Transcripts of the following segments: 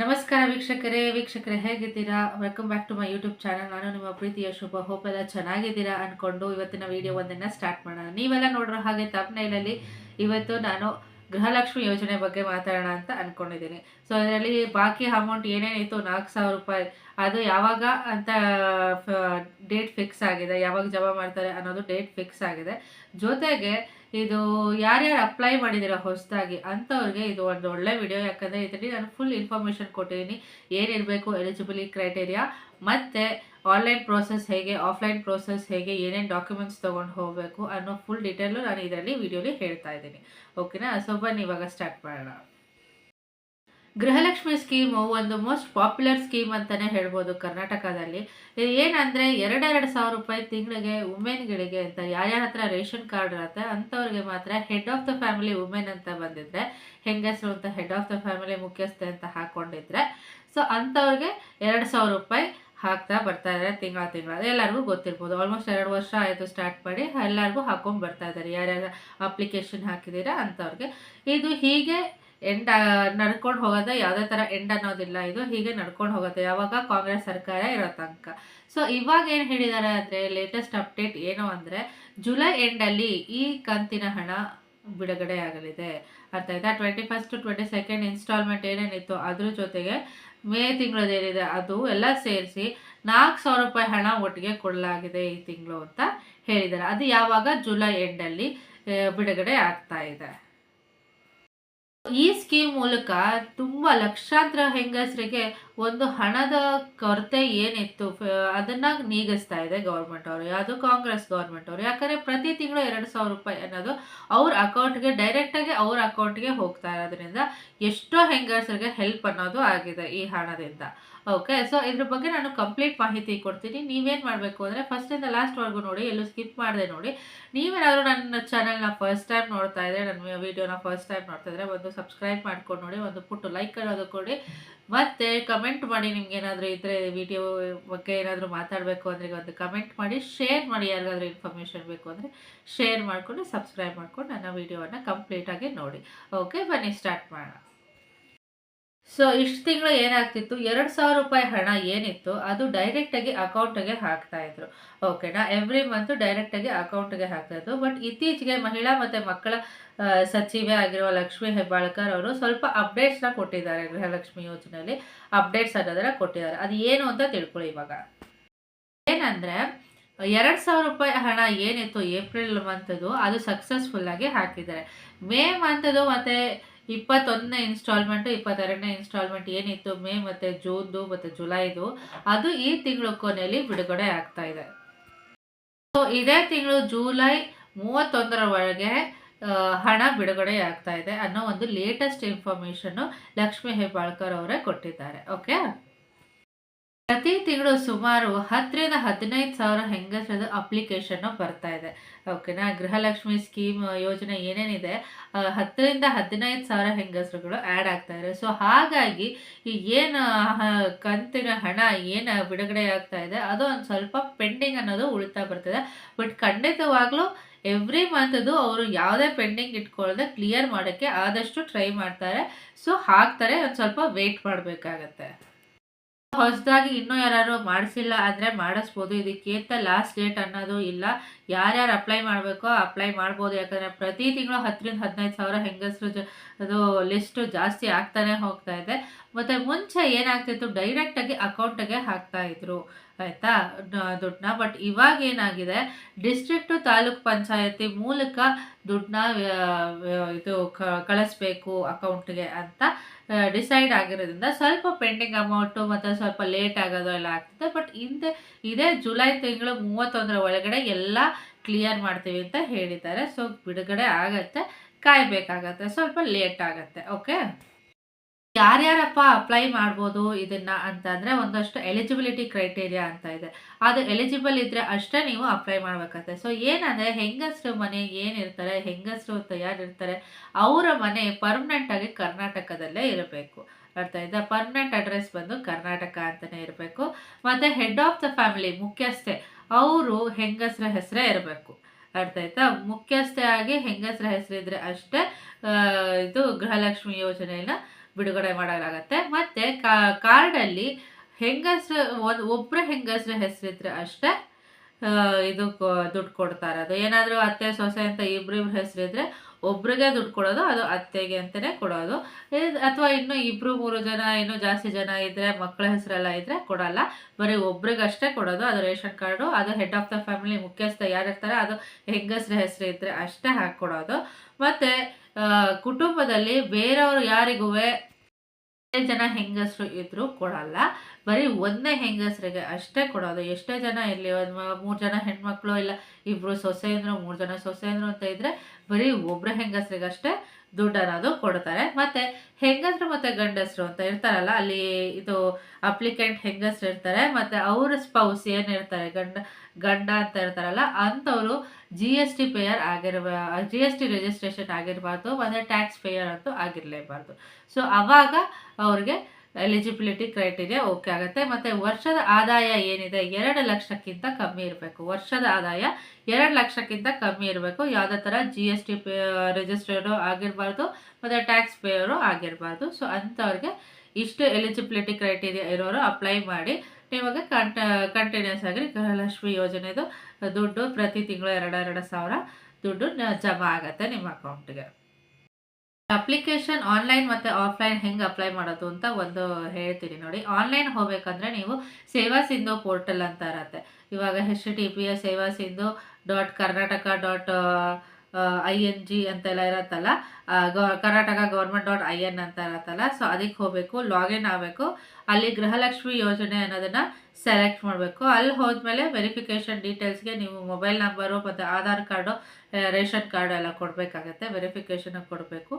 ನಮಸ್ಕಾರ ವೀಕ್ಷಕರೇ ವೀಕ್ಷಕರೇ ಹೇಗಿದ್ದೀರಾ? Welcome back to my YouTube channel ನಾನು ನಿಮ್ಮ ಪ್ರೀತಿಯ ಶುಭ ಹೋಪ್ ಎಲ್ಲ ಚೆನ್ನಾಗಿದ್ದೀರಾ ಅಂದ್ಕೊಂಡು ಇವತ್ತಿನ ವಿಡಿಯೋ ಒಂದನ್ನು ಸ್ಟಾರ್ಟ್ ಮಾಡೋಣ. ನೀವೆಲ್ಲ ನೋಡಿರೋ ಹಾಗೆ ತಪ್ಪನೈಲಲ್ಲಿ ಇವತ್ತು ನಾನು ಗೃಹಲಕ್ಷ್ಮಿ ಯೋಜನೆ ಬಗ್ಗೆ ಮಾತಾಡೋಣ ಅಂತ ಅಂದ್ಕೊಂಡಿದ್ದೀನಿ ಸೊ ಅದರಲ್ಲಿ ಬಾಕಿ ಅಮೌಂಟ್ ಏನೇನಿತ್ತು? ನಾಲ್ಕು ಸಾವಿರ ರೂಪಾಯಿ. ಅದು ಯಾವಾಗ ಅಂತ ಡೇಟ್ ಫಿಕ್ಸ್ ಆಗಿದೆ? ಯಾವಾಗ ಜಮಾ ಮಾಡ್ತಾರೆ ಅನ್ನೋದು ಡೇಟ್ ಫಿಕ್ಸ್ ಆಗಿದೆ. ಜೊತೆಗೆ ಇದು ಯಾರ್ಯಾರು ಅಪ್ಲೈ ಮಾಡಿದ್ದೀರಾ ಹೊಸದಾಗಿ? ಅಂಥವ್ರಿಗೆ ಇದು ಒಂದು ಒಳ್ಳೆ ವಿಡಿಯೋ ಯಾಕಂದರೆ ಇದರಲ್ಲಿ ನಾನು ಫುಲ್ ಇನ್ಫಾರ್ಮೇಷನ್ ಕೊಟ್ಟಿದ್ದೀನಿ. ಏನಿರಬೇಕು ಎಲಿಜಿಬಿಲಿ ಕ್ರೈಟೇರಿಯಾ ಮತ್ತು ಆನ್ಲೈನ್ ಪ್ರೋಸೆಸ್ ಹೇಗೆ ಆಫ್ಲೈನ್ ಪ್ರೋಸೆಸ್ ಹೇಗೆ, ಏನೇನು ಡಾಕ್ಯುಮೆಂಟ್ಸ್ ತೊಗೊಂಡು ಹೋಗಬೇಕು ಅನ್ನೋ ಫುಲ್ ಡೀಟೇಲು ನಾನು ಇದರಲ್ಲಿ ವಿಡಿಯೋಲಿ ಹೇಳ್ತಾ ಇದ್ದೀನಿ. ಓಕೆನಾ ಸೊ ಬನ್ನಿ, ಇವಾಗ ಸ್ಟಾರ್ಟ್ ಮಾಡೋಣ. ಗೃಹಲಕ್ಷ್ಮಿ ಸ್ಕೀಮು ಒಂದು ಮೋಸ್ಟ್ ಪಾಪ್ಯುಲರ್ ಸ್ಕೀಮ್ ಅಂತಲೇ ಹೇಳ್ಬೋದು ಕರ್ನಾಟಕದಲ್ಲಿ. ಏನಂದರೆ ಎರಡೆರಡು ಸಾವಿರ ರೂಪಾಯಿ ತಿಂಗಳಿಗೆ ವುಮೆನ್ಗಳಿಗೆ ಅಂತ, ಯಾರ್ಯಾರ ಹತ್ರ ರೇಷನ್ ಕಾರ್ಡ್ ಇರುತ್ತೆ ಅಂಥವ್ರಿಗೆ ಮಾತ್ರ head of the family women ಅಂತ ಬಂದಿದ್ರೆ, ಹೆಂಗಸರು ಅಂತ ಹೆಡ್ ಆಫ್ ದ ಫ್ಯಾಮಿಲಿ ಮುಖ್ಯಸ್ಥೆ ಅಂತ ಹಾಕ್ಕೊಂಡಿದ್ರೆ ಸೊ ಅಂಥವ್ರಿಗೆ ಎರಡು ಸಾವಿರ ರೂಪಾಯಿ ಹಾಕ್ತಾ ಬರ್ತಾ ಇದ್ದಾರೆ ತಿಂಗಳ ತಿಂಗಳ. ಎಲ್ಲರಿಗೂ ಗೊತ್ತಿರ್ಬೋದು. ಆಲ್ಮೋಸ್ಟ್ ಎರಡು ವರ್ಷ ಆಯಿತು ಸ್ಟಾರ್ಟ್ ಮಾಡಿ, ಎಲ್ಲರಿಗೂ ಹಾಕೊಂಡು ಬರ್ತಾ ಇದ್ದಾರೆ ಯಾರ್ಯಾರು ಅಪ್ಲಿಕೇಶನ್ ಹಾಕಿದ್ದೀರಾ ಅಂಥವ್ರಿಗೆ ಇದು ಹೀಗೆ ಎಂಡ್ ನಡ್ಕೊಂಡು ಹೋಗೋದೇ ಯಾವುದೇ ಥರ ಎಂಡ್ ಅನ್ನೋದಿಲ್ಲ ಇದು. ಹೀಗೆ ನಡ್ಕೊಂಡು ಹೋಗುತ್ತೆ. ಯಾವಾಗ ಕಾಂಗ್ರೆಸ್ ಸರ್ಕಾರ ಇರೋ ತನಕ. ಸೊ ಇವಾಗ ಏನು ಹೇಳಿದ್ದಾರೆ ಅಂದರೆ ಲೇಟೆಸ್ಟ್ ಅಪ್ಡೇಟ್ ಏನು ಅಂದರೆ, ಜುಲೈ ಎಂಡಲ್ಲಿ ಈ ಕಂತಿನ ಹಣ ಬಿಡುಗಡೆ ಆಗಲಿದೆ. ಅರ್ಥ ಆಯ್ತಾ? Twenty first twenty second instalment ಏನೇನಿತ್ತು ಅದ್ರ ಜೊತೆಗೆ ಮೇ ತಿಂಗಳದ್ದು ಏನಿದೆ ಅದು ಎಲ್ಲ ಸೇರಿಸಿ ನಾಲ್ಕು ಸಾವಿರ ರೂಪಾಯಿ ಹಣ ಒಟ್ಟಿಗೆ ಕೊಡಲಾಗಿದೆ ಈ ತಿಂಗಳು ಅಂತ ಹೇಳಿದ್ದಾರೆ. ಅದು ಯಾವಾಗ? ಜುಲೈ ಎಂಡಲ್ಲಿ ಬಿಡುಗಡೆ ಆಗ್ತಾ ಇದೆ. ಈ ಸ್ಕೀಮ್ ಮೂಲಕ ತುಂಬ ಲಕ್ಷಾಂತರ ಹೆಂಗಸರಿಗೆ ಒಂದು ಹಣದ ಕೊರತೆ ಏನಿತ್ತು ಅದನ್ನ ನೀಗಿಸ್ತಾ ಇದೆ ಗೌರ್ಮೆಂಟ್ ಅವರು. ಯಾವುದು ಕಾಂಗ್ರೆಸ್ ಗೌರ್ಮೆಂಟ್ ಅವರು. ಯಾಕಂದರೆ ಪ್ರತಿ ತಿಂಗಳು ಎರಡು ಸಾವಿರ ರೂಪಾಯಿ ಅನ್ನೋದು ಅವ್ರ ಅಕೌಂಟ್ಗೆ ಡೈರೆಕ್ಟಾಗಿ ಅವ್ರ ಅಕೌಂಟ್ಗೆ ಹೋಗ್ತಾ ಇರೋದ್ರಿಂದ ಎಷ್ಟೋ ಹೆಂಗಸರಿಗೆ ಹೆಲ್ಪ್ ಅನ್ನೋದು ಆಗಿದೆ ಈ ಹಣದಿಂದ. ಓಕೆ ಸೊ ಇದ್ರ ಬಗ್ಗೆ ನಾನು ಕಂಪ್ಲೀಟ್ ಮಾಹಿತಿ ಕೊಡ್ತೀನಿ. ನೀವೇನು ಮಾಡಬೇಕು ಅಂದರೆ ಫಸ್ಟಿಂದ ಲಾಸ್ಟ್ವರೆಗೂ ನೋಡಿ, ಎಲ್ಲೂ ಸ್ಕಿಪ್ ಮಾಡಿದೆ ನೋಡಿ. ನೀವೇನಾದರೂ ನನ್ನ ಚಾನಲ್ನ ಫಸ್ಟ್ ಟೈಮ್ ನೋಡ್ತಾ ಇದ್ರೆ, ನನ್ನ ವಿಡಿಯೋನ ಫಸ್ಟ್ ಟೈಮ್ ನೋಡ್ತಾ ಇದ್ರೆ, ಒಂದು ಸಬ್ಸ್ಕ್ರೈಬ್ ಮಾಡ್ಕೊಂಡು ನೋಡಿ, ಒಂದು ಪುಟ್ಟು ಲೈಕ್ ಅನ್ನೋದು ಕೊಡಿ. ಮತ್ತು ಕಮೆಂಟ್ ಮಾಡಿ ನಿಮ್ಗೆ ಏನಾದರೂ ಇದ್ದರೆ ವಿಡಿಯೋ ಬಗ್ಗೆ ಏನಾದರೂ ಮಾತಾಡಬೇಕು ಅಂದರೆ ಒಂದು ಕಮೆಂಟ್ ಮಾಡಿ ಶೇರ್ ಮಾಡಿ, ಯಾರಿಗಾದ್ರೂ ಇನ್ಫಾರ್ಮೇಷನ್ ಬೇಕು ಅಂದರೆ ಶೇರ್ ಮಾಡಿಕೊಂಡು ಸಬ್ಸ್ಕ್ರೈಬ್ ಮಾಡ್ಕೊಂಡು ನನ್ನ ವೀಡಿಯೋವನ್ನು ಕಂಪ್ಲೀಟಾಗಿ ನೋಡಿ. ಓಕೆ ಬನ್ನಿ ಸ್ಟಾರ್ಟ್ ಮಾಡೋಣ. ಸೊ ಇಷ್ಟು ತಿಂಗಳು ಏನಾಗ್ತಿತ್ತು? ಎರಡು ಸಾವಿರ ರೂಪಾಯಿ ಹಣ ಏನಿತ್ತು, ಅದು ಡೈರೆಕ್ಟಾಗಿ ಅಕೌಂಟಿಗೆ ಹಾಕ್ತಾ ಇದ್ರು. ಓಕೆನಾ ಎವ್ರಿ ಮಂತ್ ಡೈರೆಕ್ಟಾಗಿ ಅಕೌಂಟಿಗೆ ಹಾಕ್ತಾ ಇದ್ರು. ಬಟ್ ಇತ್ತೀಚೆಗೆ ಮಹಿಳಾ ಮತ್ತು ಮಕ್ಕಳ ಸಚಿವೆ ಆಗಿರುವ ಲಕ್ಷ್ಮಿ ಹೆಬ್ಬಾಳ್ಕರ್ ಅವರು ಸ್ವಲ್ಪ ಅಪ್ಡೇಟ್ಸ್ನ ಕೊಟ್ಟಿದ್ದಾರೆ ಗೃಹಲಕ್ಷ್ಮಿ ಯೋಜನೆಯಲ್ಲಿ. ಅಪ್ಡೇಟ್ಸ್ ಅನ್ನೋದನ್ನ ಕೊಟ್ಟಿದ್ದಾರೆ. ಅದು ಏನು ಅಂತ ತಿಳ್ಕೊಳ್ಳಿ ಇವಾಗ. ಏನಂದರೆ, ಎರಡು ಸಾವಿರ ರೂಪಾಯಿ ಹಣ ಏನಿತ್ತು ಏಪ್ರಿಲ್ ಮಂತದ್ದು ಅದು ಸಕ್ಸಸ್ಫುಲ್ಲಾಗಿ ಹಾಕಿದ್ದಾರೆ. ಮೇ ಮಂತದ್ದು ಮತ್ತು ಇಪ್ಪತ್ತೊಂದನೇ ಇನ್ಸ್ಟಾಲ್ಮೆಂಟು ಇಪ್ಪತ್ತೆರಡನೇ ಇನ್ಸ್ಟಾಲ್ಮೆಂಟ್ ಏನಿತ್ತು, ಮೇ ಮತ್ತು ಜೂನ್ದು ಮತ್ತು ಜುಲೈದು, ಅದು ಈ ತಿಂಗಳ ಕೊನೆಯಲ್ಲಿ ಬಿಡುಗಡೆ ಆಗ್ತಾ ಇದೆ. ಸೊ ಇದೇ ತಿಂಗಳು ಜುಲೈ ಮೂವತ್ತೊಂದರವರೆಗೆ ಹಣ ಬಿಡುಗಡೆ ಆಗ್ತಾ ಇದೆ ಅನ್ನೋ ಒಂದು ಲೇಟೆಸ್ಟ್ ಇನ್ಫಾರ್ಮೇಷನ್ನು ಲಕ್ಷ್ಮೀ ಹೆಬ್ಬಾಳ್ಕರ್ ಅವರೇ ಕೊಟ್ಟಿದ್ದಾರೆ. ಓಕೆ ಪ್ರತಿ ತಿಂಗಳು ಸುಮಾರು ಹತ್ತರಿಂದ ಹದಿನೈದು ಸಾವಿರ ಹೆಂಗಸರದ್ದು ಅಪ್ಲಿಕೇಶನ್ನು ಬರ್ತಾ ಇದೆ. ಓಕೆನಾ? ಗೃಹಲಕ್ಷ್ಮಿ ಸ್ಕೀಮ್ ಯೋಜನೆ ಏನೇನಿದೆ ಹತ್ತರಿಂದ ಹದಿನೈದು ಸಾವಿರ ಹೆಂಗಸರುಗಳು ಆ್ಯಡ್ ಆಗ್ತಾ ಇದೆ ಸೊ ಹಾಗಾಗಿ ಈ ಏನು ಕಂತಿನ ಹಣ ಏನು ಬಿಡುಗಡೆ ಆಗ್ತಾ ಇದೆ, ಅದು ಒಂದು ಸ್ವಲ್ಪ ಪೆಂಡಿಂಗ್ ಅನ್ನೋದು ಉಳಿತಾ ಬರ್ತದೆ. ಬಟ್ ಖಂಡಿತವಾಗ್ಲೂ ಎವ್ರಿ ಮಂತದು ಅವರು ಯಾವುದೇ ಪೆಂಡಿಂಗ್ ಇಟ್ಕೊಳ್ಳದೆ ಕ್ಲಿಯರ್ ಮಾಡೋಕ್ಕೆ ಆದಷ್ಟು ಟ್ರೈ ಮಾಡ್ತಾರೆ. ಸೊ ಹಾಕ್ತಾರೆ, ಒಂದು ಸ್ವಲ್ಪ ವೆಯ್ಟ್ ಮಾಡಬೇಕಾಗತ್ತೆ. ಹೊಸದಾಗಿ ಇನ್ನೂ ಯಾರು ಮಾಡಿಸಿಲ್ಲ ಅಂದರೆ ಮಾಡಿಸ್ಬೋದು. ಇದಕ್ಕೇಂತ ಲಾಸ್ಟ್ ಡೇಟ್ ಅನ್ನೋದು ಇಲ್ಲ. ಯಾರ್ಯಾರು ಅಪ್ಲೈ ಮಾಡಬೇಕೋ ಅಪ್ಲೈ ಮಾಡ್ಬೋದು. ಯಾಕಂದರೆ ಪ್ರತಿ ತಿಂಗಳು ಹತ್ತರಿಂದ ಹದಿನೈದು ಸಾವಿರ ಹೆಂಗಸರು ಜ ಅದು ಲಿಸ್ಟು ಜಾಸ್ತಿ ಆಗ್ತಾನೆ ಹೋಗ್ತಾ ಇದೆ. ಮತ್ತು ಮುಂಚೆ ಏನಾಗ್ತಿತ್ತು? ಡೈರೆಕ್ಟಾಗಿ ಅಕೌಂಟಿಗೆ ಹಾಕ್ತಾಯಿದ್ರು ಆಯಿತಾ? ದುಡ್ಡನ್ನ. ಬಟ್ ಇವಾಗ ಏನಾಗಿದೆ? ಡಿಸ್ಟ್ರಿಕ್ಟು ತಾಲೂಕ್ ಪಂಚಾಯತಿ ಮೂಲಕ ದುಡ್ಡನ್ನ ಇದು ಕಳಿಸ್ಬೇಕು ಅಕೌಂಟ್ಗೆ ಅಂತ ಡಿಸೈಡ್ ಆಗಿರೋದ್ರಿಂದ ಸ್ವಲ್ಪ ಪೆಂಡಿಂಗ್ ಅಮೌಂಟು ಮತ್ತು ಸ್ವಲ್ಪ ಲೇಟ್ ಆಗೋದು ಎಲ್ಲ ಆಗ್ತದೆ. ಬಟ್ ಹಿಂದೆ, ಇದೇ ಜುಲೈ ತಿಂಗಳು ಮೂವತ್ತೊಂದರ ಒಳಗಡೆ ಎಲ್ಲ ಕ್ಲಿಯರ್ ಮಾಡ್ತೀವಿ ಅಂತ ಹೇಳಿದ್ದಾರೆ. ಸೊ ಬಿಡುಗಡೆ ಆಗತ್ತೆ, ಕಾಯಬೇಕಾಗತ್ತೆ. ಸ್ವಲ್ಪ ಲೇಟ್ ಆಗುತ್ತೆ ಓಕೆ ಯಾರ್ಯಾರಪ್ಪ ಅಪ್ಲೈ ಮಾಡ್ಬೋದು ಇದನ್ನು ಅಂತಂದರೆ ಒಂದಷ್ಟು ಎಲಿಜಿಬಿಲಿಟಿ ಕ್ರೈಟೇರಿಯಾ ಅಂತ ಇದೆ. ಅದು ಎಲಿಜಿಬಲ್ ಇದ್ದರೆ ಅಷ್ಟೇ ನೀವು ಅಪ್ಲೈ ಮಾಡ್ಬೇಕಾಗ್ತದೆ ಸೊ ಏನಂದರೆ ಹೆಂಗಸರು ಮನೆ ಏನಿರ್ತಾರೆ, ಹೆಂಗಸರು ತಯಾರಿರ್ತಾರೆ, ಅವರ ಮನೆ ಪರ್ಮನೆಂಟಾಗಿ ಕರ್ನಾಟಕದಲ್ಲೇ ಇರಬೇಕು. ಅರ್ಥ ಆಯ್ತಾ ಪರ್ಮನೆಂಟ್ ಅಡ್ರೆಸ್ ಬಂದು ಕರ್ನಾಟಕ ಅಂತಲೇ ಇರಬೇಕು. ಮತ್ತು ಹೆಡ್ ಆಫ್ ದ ಫ್ಯಾಮಿಲಿ ಮುಖ್ಯಸ್ಥೆ, ಅವರು ಹೆಂಗಸರ ಹೆಸರೇ ಇರಬೇಕು. ಅರ್ಥ ಆಯ್ತಾ ಮುಖ್ಯಸ್ಥೆ ಆಗಿ ಹೆಂಗಸರ ಹೆಸರಿದ್ರೆ ಅಷ್ಟೇ ಇದು ಗೃಹಲಕ್ಷ್ಮಿ ಯೋಜನೆಯನ್ನು ಬಿಡುಗಡೆ ಮಾಡಲಾಗತ್ತೆ. ಮತ್ತು ಕಾರ್ಡಲ್ಲಿ ಹೆಂಗಸ್ರ, ಒಂದು ಒಬ್ಬರ ಹೆಂಗಸ್ರ ಹೆಸರಿದ್ರೆ ಅಷ್ಟೇ ಇದು ದುಡ್ಡು ಕೊಡ್ತಾ ಇರೋದು ಏನಾದರೂ ಅತ್ತೆ, ಸೊಸೆ ಅಂತ ಇಬ್ರು ಹೆಸರಿದ್ರೆ ಒಬ್ರಿಗೆ ದುಡ್ಡು ಕೊಡೋದು, ಅದು ಅತ್ತೆಗೆ ಅಂತಲೇ ಕೊಡೋದು. ಅಥವಾ ಇನ್ನೂ ಇಬ್ರು ಮೂರು ಜನ, ಇನ್ನೂ ಜಾಸ್ತಿ ಜನ ಇದ್ದರೆ ಮಕ್ಕಳ ಹೆಸರೆಲ್ಲ ಇದ್ದರೆ ಕೊಡಲ್ಲ. ಬರೀ ಒಬ್ರಿಗಷ್ಟೇ ಕೊಡೋದು, ಅದು ರೇಷನ್ ಕಾರ್ಡು, ಅದು ಹೆಡ್ ಆಫ್ ದ ಫ್ಯಾಮಿಲಿ ಮುಖ್ಯಸ್ಥ ಯಾರಿರ್ತಾರೆ, ಅದು ಹೆಂಗಸ್ರ ಹೆಸರು ಇದ್ದರೆ ಅಷ್ಟೇ ಹಾಕ್ಕೊಡೋದು. ಮತ್ತು ಕುಟುಂಬದಲ್ಲಿ ಬೇರೆಯವರು ಯಾರಿಗೂ ಜನ ಹೆಂಗಸರು ಇದ್ರೂ ಕೊಡಲ್ಲ. ಬರೀ ಒಂದೇ ಹೆಂಗಸರಿಗೆ ಅಷ್ಟೇ ಕೊಡೋದು. ಎಷ್ಟೇ ಜನ ಇರಲಿ ಒಂದು ಮೂರು ಜನ ಹೆಣ್ಮಕ್ಳು ಇಲ್ಲ ಇಬ್ಬರು ಸೊಸೆಂದ್ರು ಮೂರು ಜನ ಸೊಸೆಂದ್ರು ಅಂತ ಇದ್ದರೆ ಬರೀ ಒಬ್ಬರ ಹೆಂಗಸರಿಗಷ್ಟೇ ದುಡ್ಡು ಅನ್ನೋದು ಕೊಡ್ತಾರೆ. ಮತ್ತು ಹೆಂಗಸರು ಮತ್ತು ಗಂಡಸರು ಅಂತ ಇರ್ತಾರಲ್ಲ, ಅಲ್ಲಿ ಇದು ಅಪ್ಲಿಕೆಂಟ್ ಹೆಂಗಸರು ಇರ್ತಾರೆ, ಮತ್ತು ಅವರ ಸ್ಪೌಸ್ ಏನಿರ್ತಾರೆ, ಗಂಡ ಗಂಡ ಅಂತ ಇರ್ತಾರಲ್ಲ, ಅಂಥವರು ಜಿ ಎಸ್ ಟಿ ಪೇಯರ್ ಆಗಿರ್ಬ ಜಿ ಎಸ್ ಟಿ ರಿಜಿಸ್ಟ್ರೇಷನ್ ಆಗಿರಬಾರ್ದು, ಮತ್ತು ಟ್ಯಾಕ್ಸ್ ಪೇಯರ್ ಅಂತೂ ಆಗಿರಲೇಬಾರ್ದು. ಸೊ ಅವಾಗ ಅವ್ರಿಗೆ ಎಲಿಜಿಬಿಲಿಟಿ ಕ್ರೈಟೀರಿಯಾ ಓಕೆ ಆಗುತ್ತೆ. ಮತ್ತು ವರ್ಷದ ಆದಾಯ ಏನಿದೆ? ಎರಡು ಲಕ್ಷಕ್ಕಿಂತ ಕಮ್ಮಿ ಇರಬೇಕು. ವರ್ಷದ ಆದಾಯ ಎರಡು ಲಕ್ಷಕ್ಕಿಂತ ಕಮ್ಮಿ ಇರಬೇಕು. ಯಾವುದೇ ಥರ G S T pay registered ಆಗಿರಬಾರ್ದು, ಮತ್ತು ಟ್ಯಾಕ್ಸ್ ಪೇಯರು ಆಗಿರಬಾರ್ದು. ಸೊ ಅಂಥವ್ರಿಗೆ ಇಷ್ಟು ಎಲಿಜಿಬಿಲಿಟಿ ಕ್ರೈಟೀರಿಯಾ ಇರೋರು ಅಪ್ಲೈ ಮಾಡಿ. ನಿಮಗೆ ಕಂಟ ಕಂಟಿನ್ಯೂಸ್ ಆಗಿ ಗೃಹಲಕ್ಷ್ಮಿ ಯೋಜನೆದು ದುಡ್ಡು ಪ್ರತಿ ತಿಂಗಳು ಎರಡು ಎರಡು ಸಾವಿರ ದುಡ್ಡು ಜಮಾ ಆಗುತ್ತೆ ನಿಮ್ಮ ಅಕೌಂಟಿಗೆ ಅಪ್ಲಿಕೇಶನ್ ಆನ್ಲೈನ್ ಮತ್ತು ಆಫ್ಲೈನ್ ಹೆಂಗೆ ಅಪ್ಲೈ ಮಾಡೋದು ಅಂತ ಒಂದು ಹೇಳ್ತೀನಿ ನೋಡಿ. ಆನ್ಲೈನ್ ಹೋಗ್ಬೇಕಂದ್ರೆ ನೀವು ಸೇವಾ ಸಿಂಧು ಪೋರ್ಟಲ್ ಅಂತ ಇರತ್ತೆ. ಇವಾಗ ಹೆಚ್ T P S Seva Sindhu dot Karnataka dot I N G ಅಂತೆಲ್ಲ ಇರತ್ತಲ್ಲ Karnataka government dot I N ಅಂತ ಇರತ್ತಲ್ಲ ಸೊ ಅದಕ್ಕೆ ಹೋಗಬೇಕು ಲಾಗಿನ್ ಆಗಬೇಕು, ಅಲ್ಲಿ ಗೃಹಲಕ್ಷ್ಮಿ ಯೋಜನೆ ಅನ್ನೋದನ್ನು ಸೆಲೆಕ್ಟ್ ಮಾಡಬೇಕು. ಅಲ್ಲಿ ಹೋದ್ಮೇಲೆ ವೆರಿಫಿಕೇಷನ್ ಡೀಟೇಲ್ಸ್ಗೆ ನೀವು ಮೊಬೈಲ್ ನಂಬರು ಮತ್ತು ಆಧಾರ್ ಕಾರ್ಡು ರೇಷನ್ ಕಾರ್ಡ್ ಎಲ್ಲ ಕೊಡಬೇಕಾಗತ್ತೆ ವೆರಿಫಿಕೇಷನ್ ಕೊಡಬೇಕು.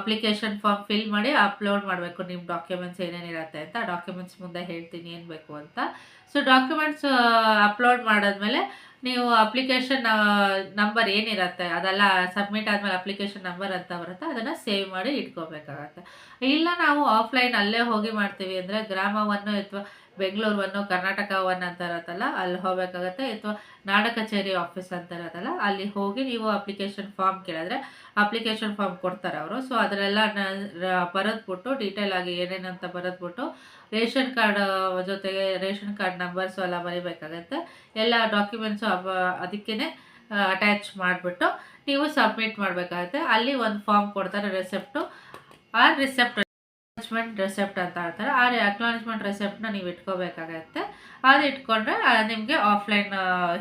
ಅಪ್ಲಿಕೇಶನ್ ಫಾರ್ಮ್ ಫಿಲ್ ಮಾಡಿ ಅಪ್ಲೋಡ್ ಮಾಡಬೇಕು, ನಿಮ್ಮ ಡಾಕ್ಯುಮೆಂಟ್ಸ್ ಏನೇನಿರತ್ತೆ ಅಂತ ಡಾಕ್ಯುಮೆಂಟ್ಸ್ ಮುಂದೆ ಹೇಳ್ತೀನಿ ಏನು ಬೇಕು ಅಂತ. ಸೊ ಡಾಕ್ಯುಮೆಂಟ್ಸ್ ಅಪ್ಲೋಡ್ ಮಾಡಾದ್ಮೇಲೆ ನೀವು ಅಪ್ಲಿಕೇಶನ್ ನಂಬರ್ ಏನಿರುತ್ತೆ, ಅದೆಲ್ಲ ಸಬ್ಮಿಟ್ ಆದಮೇಲೆ ಅಪ್ಲಿಕೇಶನ್ ನಂಬರ್ ಅಂತ ಬರುತ್ತೆ, ಅದನ್ನು ಸೇವ್ ಮಾಡಿ ಇಟ್ಕೋಬೇಕಾಗತ್ತೆ. ಇಲ್ಲ ನಾವು ಆಫ್ಲೈನ್ ಅಲ್ಲೇ ಹೋಗಿ ಮಾಡ್ತೀವಿ ಅಂದರೆ ಗ್ರಾಮವನ್ನು ಅಥವಾ ಬೆಂಗಳೂರನ್ನು ಕರ್ನಾಟಕ ಒನ್ ಅಂತ ಇರುತ್ತಲ್ಲ ಅಲ್ಲಿ ಹೋಗಬೇಕಾಗತ್ತೆ, ಅಥವಾ ನಾಡ ಕಚೇರಿ ಆಫೀಸ್ ಅಂತ ಇರತ್ತಲ್ಲ ಅಲ್ಲಿ ಹೋಗಿ ನೀವು ಅಪ್ಲಿಕೇಶನ್ ಫಾರ್ಮ್ ಕೇಳಿದ್ರೆ ಅಪ್ಲಿಕೇಶನ್ ಫಾರ್ಮ್ ಕೊಡ್ತಾರೆ ಅವರು. ಸೊ ಅದರೆಲ್ಲ ಬರೆದ್ಬಿಟ್ಟು ಡೀಟೇಲ್ ಆಗಿ ಏನೇನಂತ ಬರೆದ್ಬಿಟ್ಟು, ರೇಷನ್ ಕಾರ್ಡ್, ಜೊತೆಗೆ ರೇಷನ್ ಕಾರ್ಡ್ ನಂಬರ್ಸು ಎಲ್ಲ ಬರೀಬೇಕಾಗತ್ತೆ. ಎಲ್ಲ ಡಾಕ್ಯುಮೆಂಟ್ಸು ಅದಕ್ಕೇ ಅಟ್ಯಾಚ್ ಮಾಡಿಬಿಟ್ಟು, ನೀವು ಸಬ್ಮಿಟ್ ಮಾಡಬೇಕಾಗತ್ತೆ. ಅಲ್ಲಿ ಒಂದು ಫಾರ್ಮ್ ಕೊಡ್ತಾರೆ ರಿಸೆಪ್ಟು ಆ ರಿಸೆಪ್ಟ್ ಅಕ್ನಾಲಜ್ಮೆಂಟ್ ರೆಸೆಪ್ಟ್ ಅಂತ ಹೇಳ್ತಾರೆ. ಆ ಅಕ್ನಾಲಜ್ಮೆಂಟ್ ರೆಸೆಪ್ಟ್ನ ನೀವು ಇಟ್ಕೋಬೇಕಾಗತ್ತೆ. ಅದು ಇಟ್ಕೊಂಡ್ರೆ ನಿಮಗೆ ಆಫ್ಲೈನ್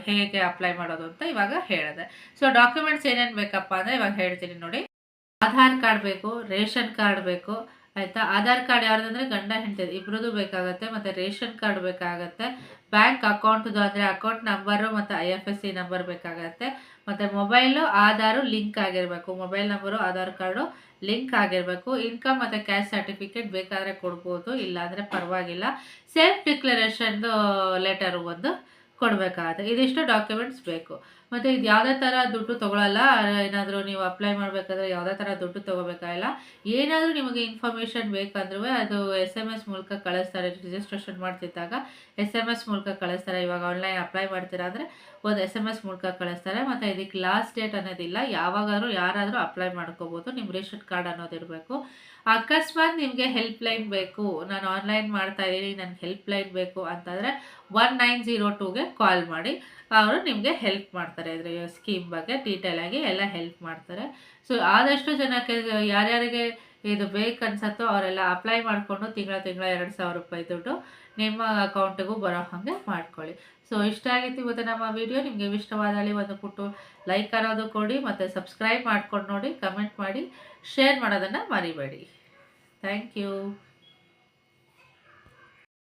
ಹೇಗೆ ಅಪ್ಲೈ ಮಾಡೋದು ಅಂತ ಇವಾಗ ಹೇಳಿದೆ. ಸೊ ಡಾಕ್ಯುಮೆಂಟ್ಸ್ ಏನೇನು ಬೇಕಪ್ಪ ಅಂದರೆ ಇವಾಗ ಹೇಳ್ತೀನಿ ನೋಡಿ. ಆಧಾರ್ ಕಾರ್ಡ್ ಬೇಕು, ರೇಷನ್ ಕಾರ್ಡ್ ಬೇಕು, ಆಯಿತಾ? ಆಧಾರ್ ಕಾರ್ಡ್ ಯಾರ್ದಂದ್ರೆ ಗಂಡ ಹೆಂಡತಿ ಇಬ್ರದ್ದು ಬೇಕಾಗುತ್ತೆ, ಮತ್ತು ರೇಷನ್ ಕಾರ್ಡ್ ಬೇಕಾಗತ್ತೆ. ಬ್ಯಾಂಕ್ ಅಕೌಂಟ್ದು ಅಂದರೆ ಅಕೌಂಟ್ ನಂಬರು ಮತ್ತು I F S C number ಬೇಕಾಗತ್ತೆ. ಮತ್ತು ಮೊಬೈಲು ಆಧಾರು ಲಿಂಕ್ ಆಗಿರಬೇಕು. Mobile number, Aadhaar card link ಆಗಿರಬೇಕು. ಇನ್ಕಮ್ ಮತ್ತು ಕ್ಯಾಶ್ ಸರ್ಟಿಫಿಕೇಟ್ ಬೇಕಾದರೆ ಕೊಡ್ಬೋದು, ಇಲ್ಲಾಂದರೆ ಪರವಾಗಿಲ್ಲ. ಸೆಲ್ಫ್ ಡಿಕ್ಲರೇಷನ್ದು ಲೆಟರು ಒಂದು ಕೊಡಬೇಕಾಗುತ್ತೆ. ಇದಿಷ್ಟು ಡಾಕ್ಯುಮೆಂಟ್ಸ್ ಬೇಕು. ಮತ್ತು ಇದು ಯಾವುದೇ ಥರ ದುಡ್ಡು ತೊಗೊಳಲ್ಲ. ಏನಾದರೂ ನೀವು ಅಪ್ಲೈ ಮಾಡಬೇಕಾದ್ರೆ ಯಾವುದೇ ಥರ ದುಡ್ಡು ತೊಗೋಬೇಕಾಗಿಲ್ಲ. ಏನಾದರೂ ನಿಮಗೆ ಇನ್ಫಾರ್ಮೇಷನ್ ಬೇಕಂದ್ರೂ ಅದು ಎಸ್ ಎಂ ಎಸ್ ಮೂಲಕ ಕಳಿಸ್ತಾರೆ ರಿಜಿಸ್ಟ್ರೇಷನ್ ಮಾಡ್ತಿದ್ದಾಗ ಎಸ್ ಎಂ ಎಸ್ ಮೂಲಕ ಕಳಿಸ್ತಾರೆ. ಇವಾಗ ಆನ್ಲೈನ್ ಅಪ್ಲೈ ಮಾಡ್ತೀರಾ ಅಂದರೆ ಒಂದು ಎಸ್ ಎಂ ಎಸ್ ಮೂಲಕ ಕಳಿಸ್ತಾರೆ. ಮತ್ತು ಇದಕ್ಕೆ ಲಾಸ್ಟ್ ಡೇಟ್ ಅನ್ನೋದಿಲ್ಲ. ಯಾವಾಗಾದರೂ ಯಾರಾದರೂ ಅಪ್ಲೈ ಮಾಡ್ಕೋಬೋದು. ನಿಮ್ಮ ರೇಷನ್ ಕಾರ್ಡ್ ಅನ್ನೋದಿರಬೇಕು ಅಕಸ್ಮಾತ್ ನಿಮಗೆ ಹೆಲ್ಪ್ ಲೈನ್ ಬೇಕು. ನಾನು ಆನ್ಲೈನ್ ಮಾಡ್ತಾ ಇದ್ದೀನಿ, ನನಗೆ ಹೆಲ್ಪ್ ಲೈನ್ ಬೇಕು ಅಂತಂದರೆ ಒನ್ ನೈನ್ ಜೀರೋ ಟೂಗೆ ಕಾಲ್ ಮಾಡಿ. ಅವರು ನಿಮಗೆ ಹೆಲ್ಪ್ ಮಾಡ್ತಾರೆ. ಇದ್ರ ಸ್ಕೀಮ್ ಬಗ್ಗೆ ಡೀಟೇಲ್ ಆಗಿ ಎಲ್ಲ ಹೆಲ್ಪ್ ಮಾಡ್ತಾರೆ. ಸೊ ಆದಷ್ಟು ಜನಕ್ಕೆ ಯಾರ್ಯಾರಿಗೆ ಇದು ಬೇಕು ಅನ್ಸತ್ತೋ ಅವರೆಲ್ಲ ಅಪ್ಲೈ ಮಾಡಿಕೊಂಡು ತಿಂಗಳ ತಿಂಗಳ ಎರಡು ಸಾವಿರ ರೂಪಾಯಿ ದುಡ್ಡು ನಿಮ್ಮ ಅಕೌಂಟಿಗೂ ಬರೋ ಹಾಗೆ ಮಾಡ್ಕೊಳ್ಳಿ. ಸೊ ಇಷ್ಟ ಆಗಿತ್ತು ಇವತ್ತು ನಮ್ಮ ವಿಡಿಯೋ ನಿಮಗೆ ಇಷ್ಟವಾದಲ್ಲಿ ಒಂದು ಪುಟ್ಟು ಲೈಕ್ ಅನ್ನೋದು ಕೊಡಿ, ಮತ್ತು ಸಬ್ಸ್ಕ್ರೈಬ್ ಮಾಡ್ಕೊಂಡು ನೋಡಿ ಕಮೆಂಟ್ ಮಾಡಿ ಶೇರ್ ಮಾಡೋದನ್ನು ಮರಿಬೇಡಿ. Thank you